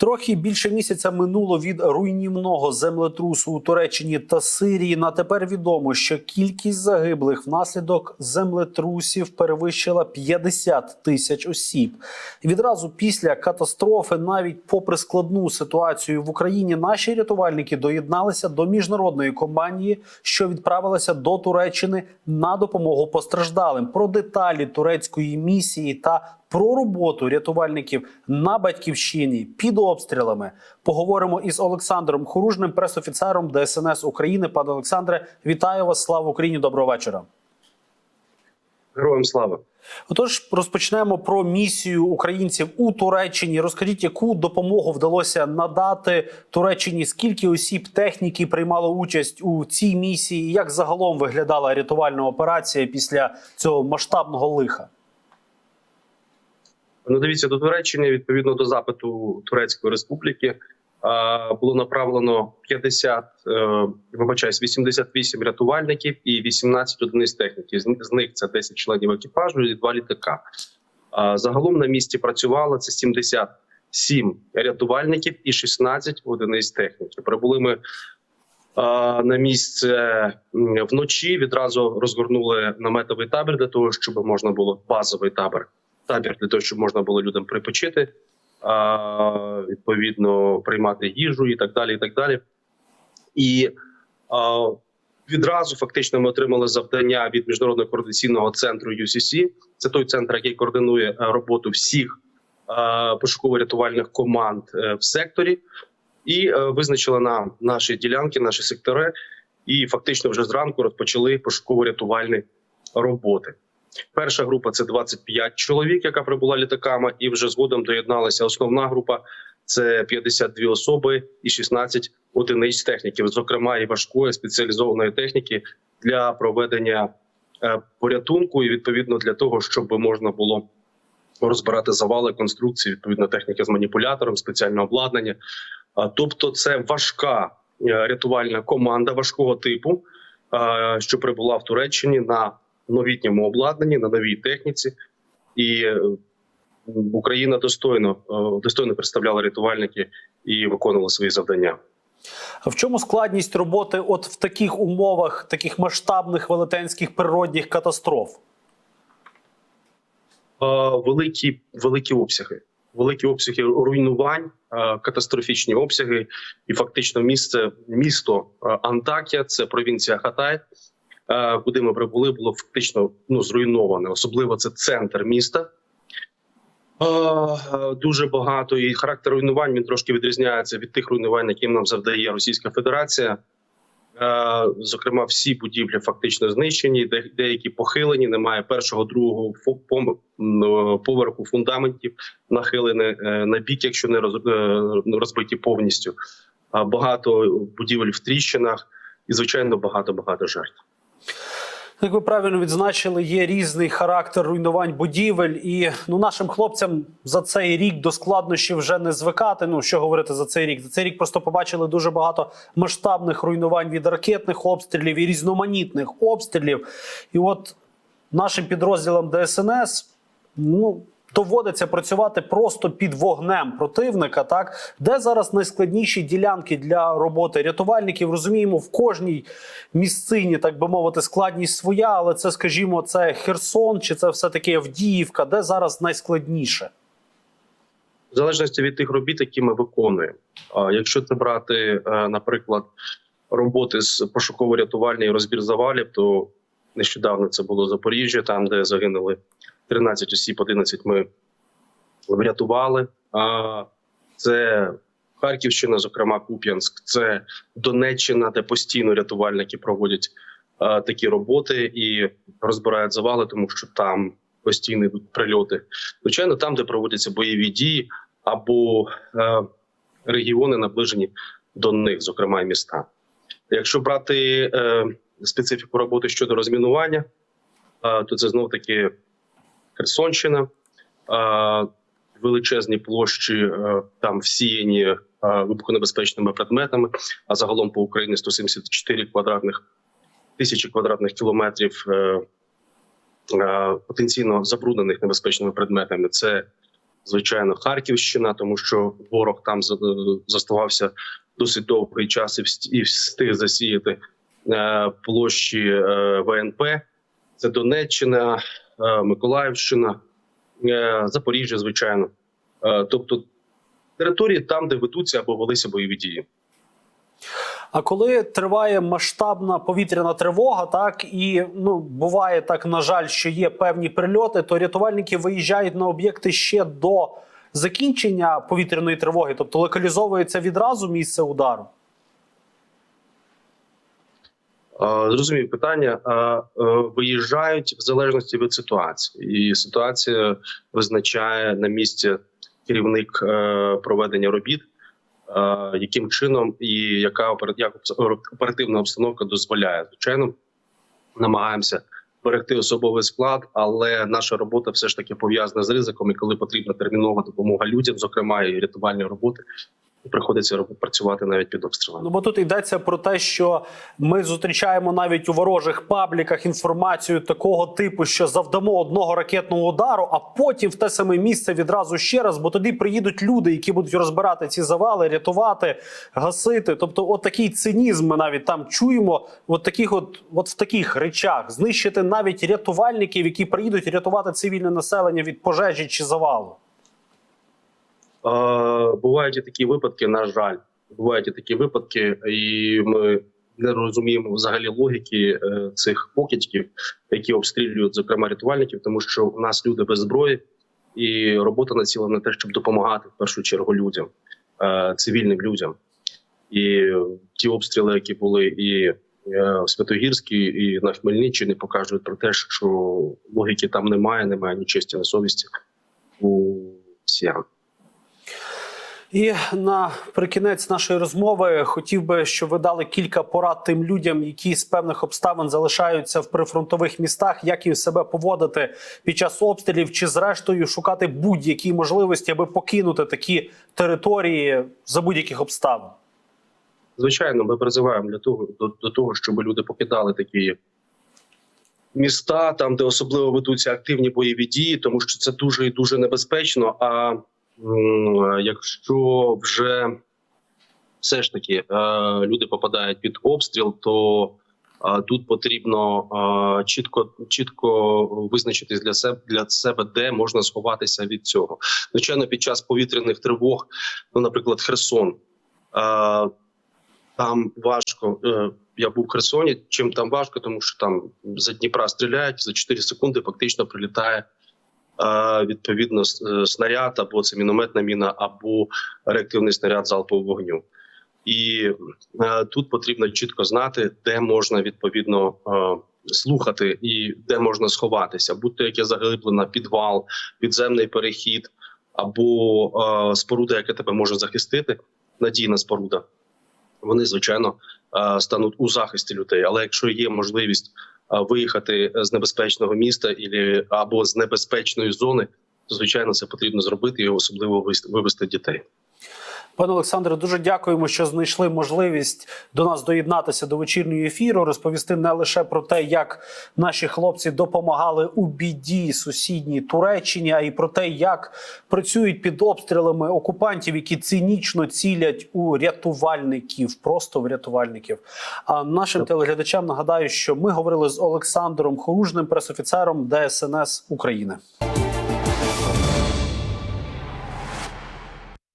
Трохи більше місяця минуло від руйнівного землетрусу у Туреччині та Сирії. На тепер відомо, що кількість загиблих внаслідок землетрусів перевищила 50 тисяч осіб. Відразу після катастрофи, навіть попри складну ситуацію в Україні, наші рятувальники доєдналися до міжнародної компанії, що відправилася до Туреччини на допомогу постраждалим. Про деталі турецької місії та про роботу рятувальників на батьківщині під обстрілами поговоримо із Олександром Хоружним, пресофіцером ДСНС України. Пане Олександре, вітаю вас! Слава Україні! Доброго вечора. Героям слава. Отож, розпочнемо про місію українців у Туреччині. Розкажіть, яку допомогу вдалося надати Туреччині? Скільки осіб техніки приймало участь у цій місії? Як загалом виглядала рятувальна операція після цього масштабного лиха? Ну, дивіться до Туреччини відповідно до запиту Турецької Республіки. Було направлено 50, е, вибачаюсь, 88 рятувальників і 18 одиниць техніки. З них це 10 членів екіпажу і 2 літака. Загалом на місці працювало це 77 рятувальників і 16 одиниць техніки. Прибули ми на місце вночі. Відразу розгорнули наметовий табір для того, щоб можна було базовий табір. Табір для того, щоб можна було людям припочити а, відповідно приймати їжу і так далі. І так далі. І а, відразу фактично ми отримали завдання від міжнародного координаційного центру UCC. Це той центр, який координує роботу всіх пошуково-рятувальних команд е, в секторі, і е, визначили нам наші ділянки, наші сектори. І фактично вже зранку розпочали пошуково-рятувальні роботи. Перша група це 25 чоловік, яка прибула літаками, і вже згодом доєдналася основна група. Це 52 особи і 16 одиниць техніків, зокрема і важкої спеціалізованої техніки для проведення е, порятунку, і відповідно для того, щоб можна було розбирати завали конструкції, відповідно техніки з маніпулятором, спеціальне обладнання. Тобто, це важка е, рятувальна команда важкого типу, що прибула в Туреччині на новітньому обладнанні, на новій техніці, і е, Україна достойно е, достойно представляла рятувальники і виконувала свої завдання. В чому складність роботи, от в таких умовах, таких масштабних велетенських природних катастроф? Великі великі обсяги, великі обсяги руйнувань, катастрофічні обсяги, і фактично місце місто Антакія, це провінція Хатай. Е, куди ми прибули, було фактично ну зруйноване. Особливо це центр міста. Е, дуже багато і характер руйнувань він трошки відрізняється від тих руйнувань, яким нам завдає Російська Федерація. Е, зокрема, всі будівлі фактично знищені, деякі похилені. Немає першого, другого поверху фундаментів, нахилені на бік, якщо не розбиті повністю. Багато будівель в тріщинах і звичайно багато багато жертв. Як ви правильно відзначили, є різний характер руйнувань будівель, і ну нашим хлопцям за цей рік до складнощів вже не звикати. Ну що говорити за цей рік? За цей рік просто побачили дуже багато масштабних руйнувань від ракетних обстрілів і різноманітних обстрілів. І от нашим підрозділам ДСНС ну доводиться працювати просто під вогнем противника. Так де зараз найскладніші ділянки для роботи рятувальників? Розуміємо, в кожній місцині, так би мовити, складність своя, але це, скажімо, це Херсон чи це все таки Авдіївка, де зараз найскладніше. В залежності від тих робіт, які ми виконуємо. Якщо це брати, е, наприклад, роботи з пошуково-рятувальні розбір завалів, то нещодавно це було Запоріжжя, там де загинули 13 осіб, 11 ми врятували. А це Харківщина, зокрема Куп'янськ, це Донеччина, де постійно рятувальники проводять такі роботи і розбирають завали, тому що там постійно прильоти. Звичайно, там, де проводяться бойові дії або а, регіони наближені до них, зокрема і міста. Якщо брати е, специфіку роботи щодо розмінування, е, то це знов таки Херсонщина, величезні площі е, там всіяні е, вибухонебезпечними предметами. А загалом по Україні 174 квадратних тисячі квадратних кілометрів е, потенційно забруднених небезпечними предметами. Це звичайно, Харківщина, тому що ворог там за- заставався досить довгий час і вст- і встиг засіяти площі ВНП. Це Донеччина, Миколаївщина, е, Запоріжжя, звичайно. Е, Тобто території там, де ведуться або велися бойові дії. А коли триває масштабна повітряна тривога, так і ну буває так, на жаль, що є певні прильоти, то рятувальники виїжджають на об'єкти ще до закінчення повітряної тривоги, тобто локалізовується відразу місце удару. Е, Зрозумів питання. Е, Виїжджають в залежності від ситуації, і ситуація визначає на місці керівник е, проведення робіт, е, яким чином і яка оперативна обстановка дозволяє. Звичайно, намагаємося берегти особовий склад, але наша робота все ж таки пов'язана з ризиком. І коли потрібна термінова допомога людям, зокрема і рятувальні роботи, приходиться працювати навіть під обстрілами. Ну бо тут йдеться про те, що ми зустрічаємо навіть у ворожих пабліках інформацію такого типу, що завдамо одного ракетного удару, а потім в те саме місце відразу ще раз, бо тоді приїдуть люди, які будуть розбирати ці завали, рятувати, гасити. Тобто, от такий цинізм ми навіть там чуємо. От таких, от, от в таких речах знищити навіть рятувальників, які приїдуть рятувати цивільне населення від пожежі чи завалу. Е, Бувають і такі випадки, на жаль, бувають і такі випадки, і ми не розуміємо взагалі логіки е, цих покидьків, які обстрілюють, зокрема рятувальників, тому що у нас люди без зброї, і робота націлена на те, щоб допомагати в першу чергу людям, е, цивільним людям. І ті обстріли, які були і е, в Святогірській, і на Хмельниччині, покажуть про те, що логіки там немає, немає ні честі, ні совісті у всіх. І наприкінець нашої розмови хотів би, щоб ви дали кілька порад тим людям, які з певних обставин залишаються в прифронтових містах, як їм себе поводити під час обстрілів, чи зрештою шукати будь-які можливості, аби покинути такі території за будь-яких обставин. Звичайно, ми призиваємо для того до, до того, щоб люди покидали такі міста, там де особливо ведуться активні бойові дії, тому що це дуже і дуже небезпечно. А якщо вже все ж таки е, люди попадають під обстріл, то е, тут потрібно е, чітко чітко визначитись для себе для себе, де можна сховатися від цього. Звичайно, під час повітряних тривог, ну, наприклад, Херсон. Там важко. Я був в Херсоні. Чим там важко, тому що там за Дніпра стріляють за 4 секунди. Фактично прилітає відповідно е, снаряд, або це мінометна міна, або реактивний снаряд залпового вогню. І е, тут потрібно чітко знати, де можна відповідно е, слухати і де можна сховатися, будь-то яке заглиблена підвал, підземний перехід або споруда, яка тебе може захистити, надійна споруда вони звичайно стануть у захисті людей. Але якщо є можливість виїхати з небезпечного міста і або з небезпечної зони, то звичайно це потрібно зробити і особливо вивести дітей. Пане Олександре, дуже дякуємо, що знайшли можливість до нас доєднатися до вечірнього ефіру, розповісти не лише про те, як наші хлопці допомагали у біді сусідній Туреччині, а й про те, як працюють під обстрілами окупантів, які цинічно цілять у рятувальників, просто в рятувальників. А нашим телеглядачам нагадаю, що ми говорили з Олександром Хоружним, пресофіцером ДСНС України.